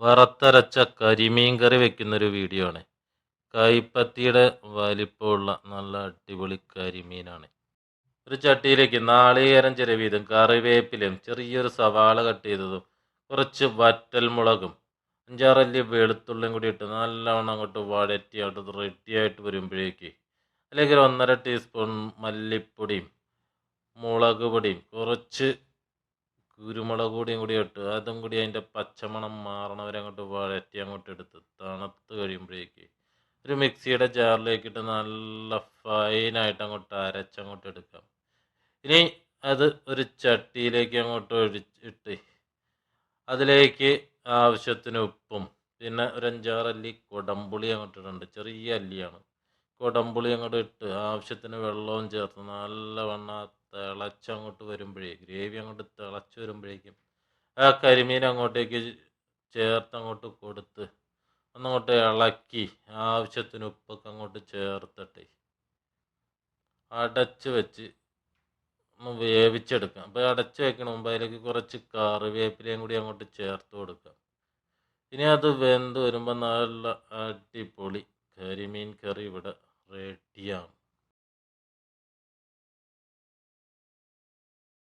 വറുത്തരച്ച കരിമീൻ കറി വെക്കുന്നൊരു വീഡിയോ ആണ് കൈപ്പത്തിയുടെ വലിപ്പമുള്ള നല്ല അടിപൊളി കരിമീനാണ്. ഒരു ചട്ടിയിലേക്ക് നാളികേരം ചിരവീതും കറിവേപ്പിലയും ചെറിയൊരു സവാള കട്ട് ചെയ്തതും കുറച്ച് വറ്റൽമുളകും അഞ്ചാറല്ലി വെളുത്തുള്ളിയും കൂടി ഇട്ട് നല്ലവണ്ണം അങ്ങോട്ട് വഴറ്റി അങ്ങോട്ട് റെഡിയായിട്ട് വരുമ്പോഴേക്ക് അല്ലെങ്കിൽ ഒന്നര ടീസ്പൂൺ മല്ലിപ്പൊടിയും മുളക് പൊടിയും കുറച്ച് കുരുമുളക് പൊടിയും കൂടി ഇട്ട് അതും കൂടി അതിന്റെ പച്ചമണം മാറണവരെ അങ്ങോട്ട് വഴറ്റി അങ്ങോട്ട് എടുത്ത് തണുത്ത് കഴിയുമ്പോഴേക്ക് ഒരു മിക്സിയുടെ ജാറിലേക്ക് ഇട്ട് നല്ല ഫൈനായിട്ട് അങ്ങോട്ട് അരച്ചങ്ങോട്ട് എടുക്കാം. ഇനി അത് ഒരു ചട്ടിയിലേക്ക് അങ്ങോട്ട് ഒഴിച്ചിട്ട് അതിലേക്ക് ആവശ്യത്തിന് ഉപ്പും പിന്നെ ഒരു അഞ്ചാറല്ലി കുടംപുളി അങ്ങോട്ട് ഇടുന്നുണ്ട് ചെറിയ അല്ലിയാണ്. കുടംപുളി അങ്ങോട്ട് ഇട്ട് ആവശ്യത്തിന് വെള്ളവും ചേർത്ത് നല്ലവണ്ണം തിളച്ചങ്ങോട്ട് വരുമ്പോഴേ ഗ്രേവി അങ്ങോട്ട് തിളച്ച് വരുമ്പോഴേക്കും ആ കരിമീൻ അങ്ങോട്ടേക്ക് ചേർത്ത് അങ്ങോട്ട് കൊടുത്ത് ഒന്നങ്ങോട്ട് ഇളക്കി ആവശ്യത്തിന് ഉപ്പൊക്കെ അങ്ങോട്ട് ചേർത്തിട്ട് അടച്ച് വെച്ച് ഒന്ന് വേവിച്ചെടുക്കാം. അപ്പോൾ അടച്ച് വെക്കണ മുമ്പ് അതിലേക്ക് കുറച്ച് കറിവേപ്പിലയും കൂടി അങ്ങോട്ട് ചേർത്ത് കൊടുക്കാം. ഇനി അത് വെന്ത് വരുമ്പോൾ നല്ല അടിപൊളി കരിമീൻ കറി ഇവിടെ